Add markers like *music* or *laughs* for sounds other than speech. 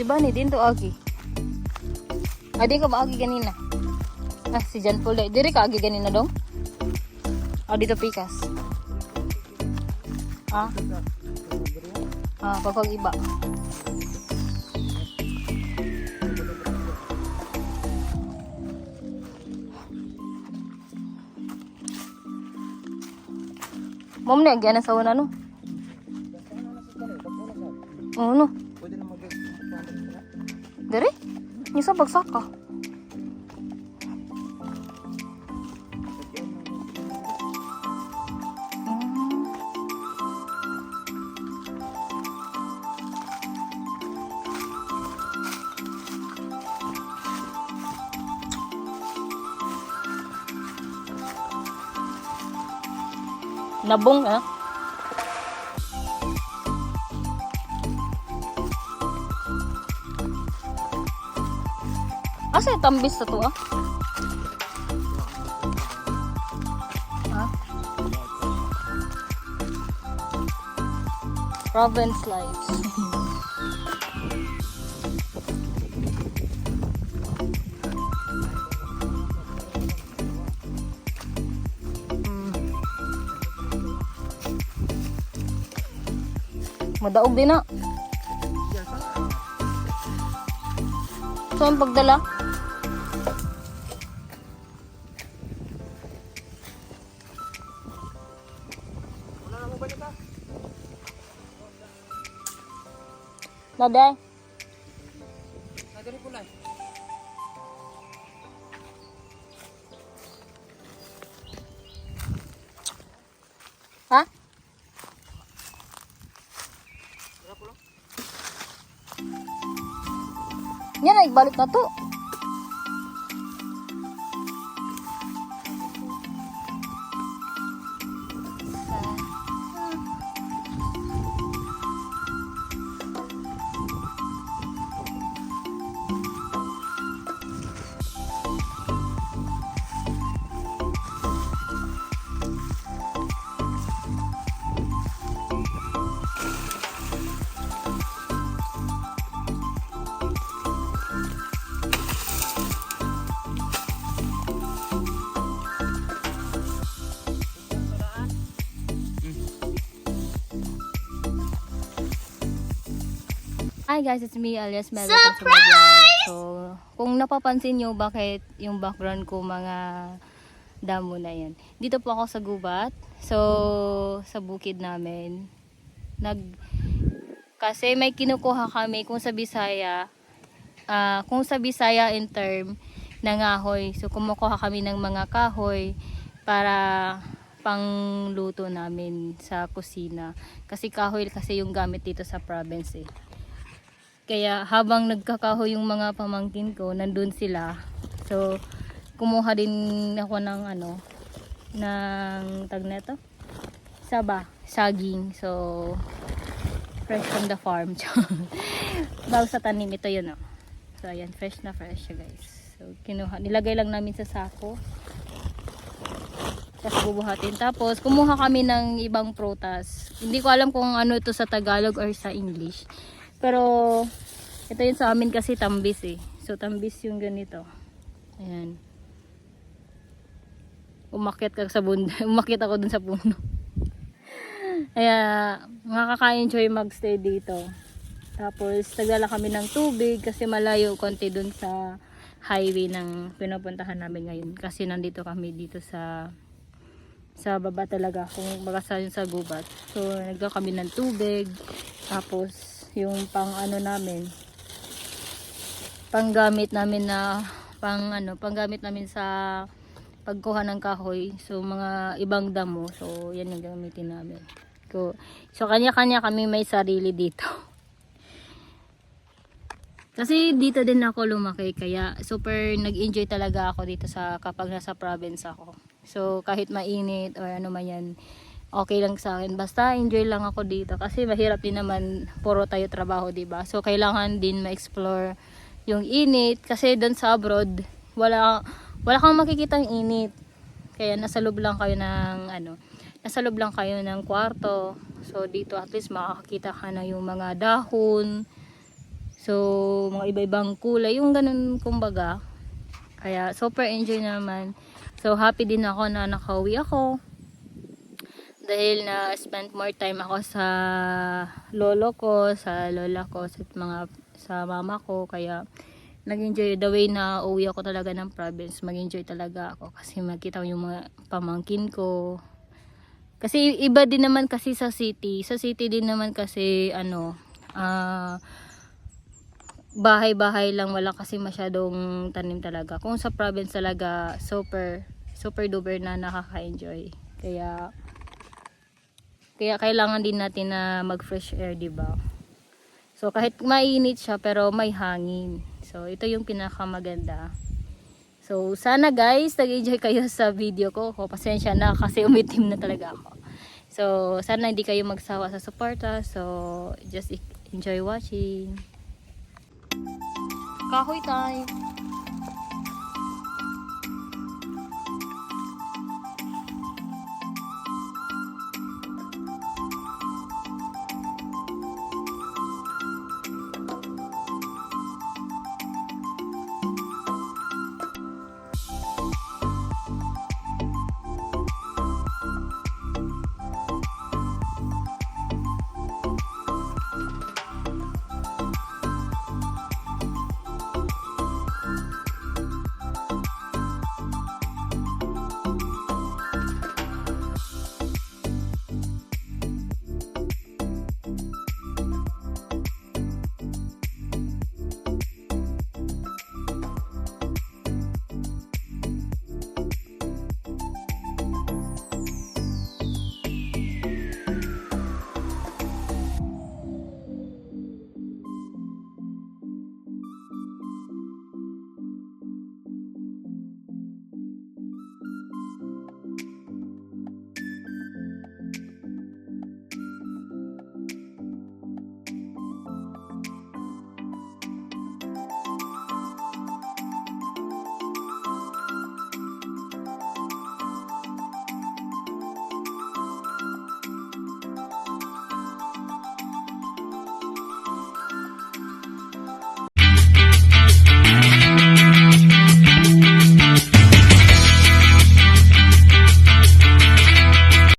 Si Bani din to agi. Ah, di ka ba agi ganina? Ah, si Jan Paul. Diri ka agi ganina dong? Ah, dito pikas. Ah? Ah, pagkag iba. Mom na, gana sa una no? Oo no. Isa bagsak ka. Nabong ah. Asa tambis sa to ah? Province lights. Hmm. Madaog din na. So, ang pagdala? Nade? Nagari pula. Ha? Yan na, igbalik na to. Hi guys, it's me alias Mel. Surprise! So, kung napapansin nyo bakit yung background ko mga damo na yan. Dito po ako sa gubat. So, sa bukid namin. Nag kasi may kinukuha kami kung sa Bisaya ah, kung sa Bisaya in term ng kahoy. So, kumukuha kami ng mga kahoy para pangluto namin sa kusina. Kasi kahoy kasi yung gamit dito sa province eh. Kaya habang nagkakahoy yung mga pamangkin ko, nandun sila. So, kumuha din ako ng ano, ng tag neto. Saba, saging. So, fresh from the farm. *laughs* Bago sa tanim, ito yun oh. So, ayan, fresh na fresh siya guys. So, kinuha, nilagay lang namin sa sako. Tapos bubuhatin. Tapos, kumuha kami ng ibang prutas. Hindi ko alam kung ano ito sa Tagalog or sa English. Pero, ito yun sa amin kasi tambis eh. So, tambis yung ganito. Ayan. Umakyat ka sa bunda. *laughs* Umakyat ako dun sa puno. Kaya, makaka-enjoy magstay dito. Tapos, nagdala kami ng tubig kasi malayo konti dun sa highway ng pinupuntahan namin ngayon. Kasi nandito kami dito sa sa baba talaga kung baga sa, sa gubat. So, nagdala kami ng tubig. Tapos, yung pang ano namin, panggamit namin na pang ano, panggamit namin sa pagkuha ng kahoy. So, mga ibang damo. So, yan yung gamitin namin. Ko, so, kanya-kanya kami may sarili dito. *laughs* Kasi dito din ako lumaki kaya super nag-enjoy talaga ako dito sa kapag nasa province ako. So kahit mainit or ano man yan, okay lang sa akin. Basta enjoy lang ako dito kasi mahirap din naman puro tayo trabaho, 'di ba? So kailangan din ma-explore yung init kasi doon sa abroad wala wala kang makikitang init. Kaya nasa loob lang kayo ng ano, nasa loob lang kayo ng kwarto. So dito at least makakakita ka na yung mga dahon. So, mga iba-ibang kulay, yung ganun kumbaga. Kaya, super enjoy naman. So, happy din ako na nakauwi ako. Dahil na spend more time ako sa lolo ko, sa lola ko, sa mga sa mama ko. Kaya, nag-enjoy the way na uwi ako talaga ng province. Mag-enjoy talaga ako kasi magkita ko yung mga pamangkin ko. Kasi iba din naman kasi sa city. Sa city din naman kasi ano, ah bahay-bahay lang wala kasi masyadong tanim talaga. Kung sa province talaga super super duper na nakaka-enjoy. Kaya kaya kailangan din natin na mag fresh air, 'di ba? So kahit mainit siya pero may hangin. So ito yung pinakamaganda. So sana guys, nag-enjoy kayo sa video ko. Ko pasensya na kasi umitim na talaga ako. So sana hindi kayo magsawa sa suporta. So just enjoy watching. Kahoy time.